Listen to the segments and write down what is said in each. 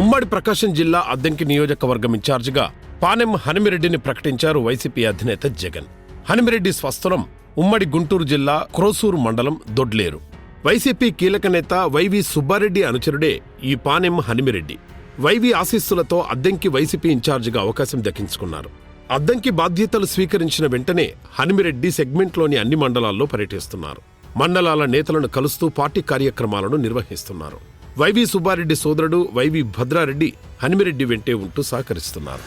ఉమ్మడి ప్రకాశం జిల్లా అద్దంకి నియోజకవర్గం ఇన్ఛార్జిగా పానెం హనుమిరెడ్డిని ప్రకటించారు వైసీపీ అధినేత జగన్. హనుమిరెడ్డి స్వస్థలం ఉమ్మడి గుంటూరు జిల్లా క్రోసూరు మండలం దొడ్లేరు. వైసీపీ కీలక నేత వైవి సుబ్బారెడ్డి అనుచరుడే ఈ పానెం హనుమిరెడ్డి. వైవి ఆశీస్సులతో అద్దంకి వైసీపీ ఇన్ఛార్జిగా అవకాశం దక్కించుకున్నారు. అద్దంకి బాధ్యతలు స్వీకరించిన వెంటనే హనుమిరెడ్డి సెగ్మెంట్లోని అన్ని మండలాల్లో పర్యటిస్తున్నారు. మండలాల నేతలను కలుస్తూ పార్టీ కార్యక్రమాలను నిర్వహిస్తున్నారు. వైవి సుబ్బారెడ్డి సోదరుడు వైవి భద్రారెడ్డి హనిమిరెడ్డి వెంటే ఉంటూ సహకరిస్తున్నారు.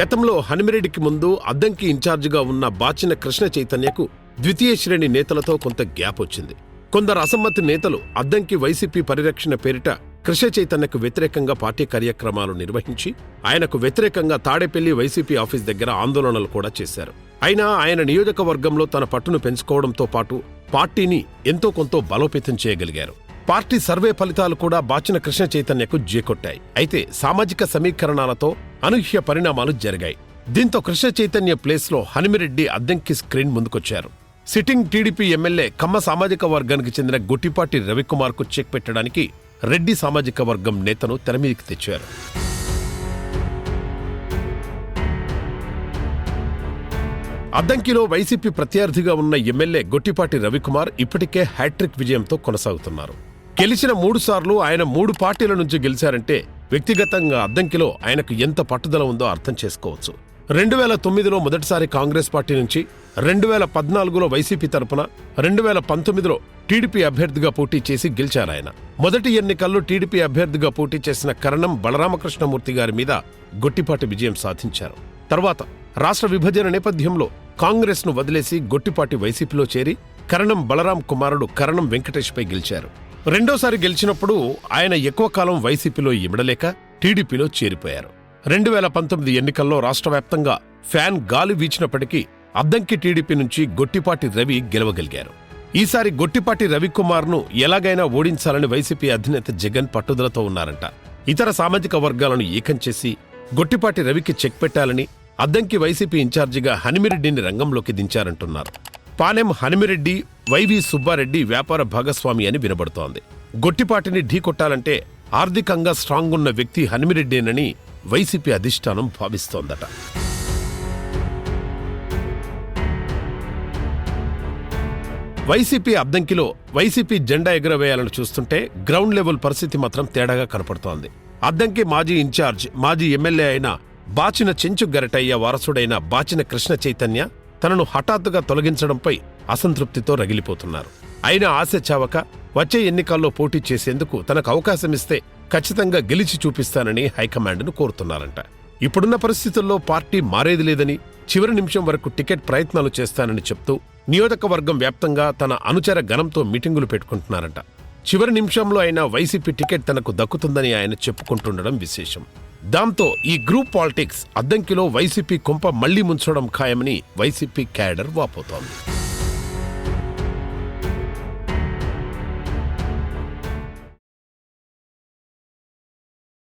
గతంలో హనుమిరెడ్డికి ముందు అద్దంకి ఇన్ఛార్జిగా ఉన్న బాచిన కృష్ణ చైతన్యకు ద్వితీయ శ్రేణి నేతలతో కొంత గ్యాప్ వచ్చింది. కొందరు అసమ్మతి నేతలు అద్దంకి వైసీపీ పరిరక్షణ పేరిట కృష్ణ చైతన్యకు వ్యతిరేకంగా పార్టీ కార్యక్రమాలు నిర్వహించి ఆయనకు వ్యతిరేకంగా తాడేపల్లి వైసీపీ ఆఫీస్ దగ్గర ఆందోళనలు కూడా చేశారు. అయినా ఆయన నియోజకవర్గంలో తన పట్టును పెంచుకోవడంతో పాటు పార్టీని ఎంతో కొంత బలోపేతం చేయగలిగారు. పార్టీ సర్వే ఫలితాలు కూడా బాచిన కృష్ణ చైతన్యకు జీకొట్టాయి. అయితే సామాజిక సమీకరణాలతో అనూహ్య పరిణామాలు జరిగాయి. దీంతో కృష్ణ చైతన్య ప్లేస్లో హనుమిరెడ్డి అద్దెంకి స్క్రీన్ ముందుకొచ్చారు. సిట్టింగ్ టీడీపీ ఎమ్మెల్యే కమ్మ సామాజిక వర్గానికి చెందిన గుట్టిపాటి రవికుమార్కు చెక్ పెట్టడానికి రెడ్డి సామాజిక వర్గం నేతను తెరమీదికి తెచ్చారు. అద్దంకిలో వైసీపీ ప్రత్యర్థిగా ఉన్న ఎమ్మెల్యే గొట్టిపాటి రవికుమార్ ఇప్పటికే హ్యాట్రిక్ విజయంతో కొనసాగుతున్నారు. గెలిచిన మూడు సార్లు ఆయన మూడు పార్టీల నుంచి గెలిచారంటే వ్యక్తిగతంగా అద్దంకిలో ఆయనకు ఎంత పట్టుదల ఉందో అర్థం చేసుకోవచ్చు. రెండు వేల తొమ్మిదిలో మొదటిసారి కాంగ్రెస్ పార్టీ నుంచి రెండు వేల పద్నాలుగులో వైసీపీ తరపున రెండు వేల పంతొమ్మిదిలో టీడీపీ అభ్యర్థిగా పోటీ చేసి గెలిచారాయన. మొదటి ఎన్నికల్లో టీడీపీ అభ్యర్థిగా పోటీ చేసిన కరణం బలరామకృష్ణమూర్తి గారి మీద గొట్టిపాటి విజయం సాధించారు. తర్వాత రాష్ట్ర విభజన నేపథ్యంలో కాంగ్రెస్ను వదిలేసి గొట్టిపాటి వైసీపీలో చేరి కరణం బలరాం కుమారుడు కరణం వెంకటేష్పై గెలిచారు. రెండోసారి గెలిచినప్పుడు ఆయన ఎక్కువ కాలం వైసీపీలో ఇమడలేక టీడీపీలో చేరిపోయారు. రెండు వేల పంతొమ్మిది ఎన్నికల్లో రాష్ట్ర వ్యాప్తంగా ఫ్యాన్ గాలి వీచినప్పటికీ అద్దంకి టీడీపీ నుంచి గొట్టిపాటి రవి గెలవగలిగారు. ఈసారి గొట్టిపాటి రవికుమార్ను ఎలాగైనా ఓడించాలని వైసీపీ అధినేత జగన్ పట్టుదలతో ఉన్నారంట. ఇతర సామాజిక వర్గాలను ఏకం చేసి గొట్టిపాటి రవికి చెక్ పెట్టాలని అద్దంకి వైసీపీ ఇన్ఛార్జిగా హనిమిరెడ్డిని రంగంలోకి దించారంటున్నారు. పాలెం హనిమిరెడ్డి వైవి సుబ్బారెడ్డి వ్యాపార భాగస్వామి అని వినబడుతోంది. గొట్టిపాటిని ఢీకొట్టాలంటే ఆర్థికంగా స్ట్రాంగ్ ఉన్న వ్యక్తి హనిమిరెడ్డేనని వైసీపీ అధిష్టానం భావిస్తోందట. వైసీపీ అద్దంకిలో వైసీపీ జెండా ఎగురవేయాలని చూస్తుంటే గ్రౌండ్ లెవెల్ పరిస్థితి మాత్రం తేడాగా కనపడుతోంది. అద్దంకి మాజీ ఇన్ఛార్జ్ మాజీ ఎమ్మెల్యే అయిన బాచిన చెంచు గరటయ్య వారసుడైన బాచిన కృష్ణ చైతన్య తనను హఠాత్తుగా తొలగించడంపై అసంతృప్తితో రగిలిపోతున్నారు. అయినా ఆశ చావక వచ్చే ఎన్నికల్లో పోటీ చేసేందుకు తనకు అవకాశమిస్తే ఖచ్చితంగా గెలిచి చూపిస్తానని హైకమాండ్ను కోరుతున్నారంట. ఇప్పుడున్న పరిస్థితుల్లో పార్టీ మారేది లేదని చివరి నిమిషం వరకు టికెట్ ప్రయత్నాలు చేస్తానని చెప్తూ నియోజకవర్గం వ్యాప్తంగా తన అనుచర గణంతో మీటింగులు పెట్టుకుంటున్నారంట. చివరి నిమిషంలో అయినా వైసీపీ టికెట్ తనకు దక్కుతుందని ఆయన చెప్పుకుంటుండడం విశేషం. దాంతో ఈ గ్రూప్ పాలిటిక్స్ అద్దంకిలో వైసీపీ కుంప మళ్ళీ ముంచడం ఖాయమని వైసీపీ క్యాడర్ వాపోతోంది.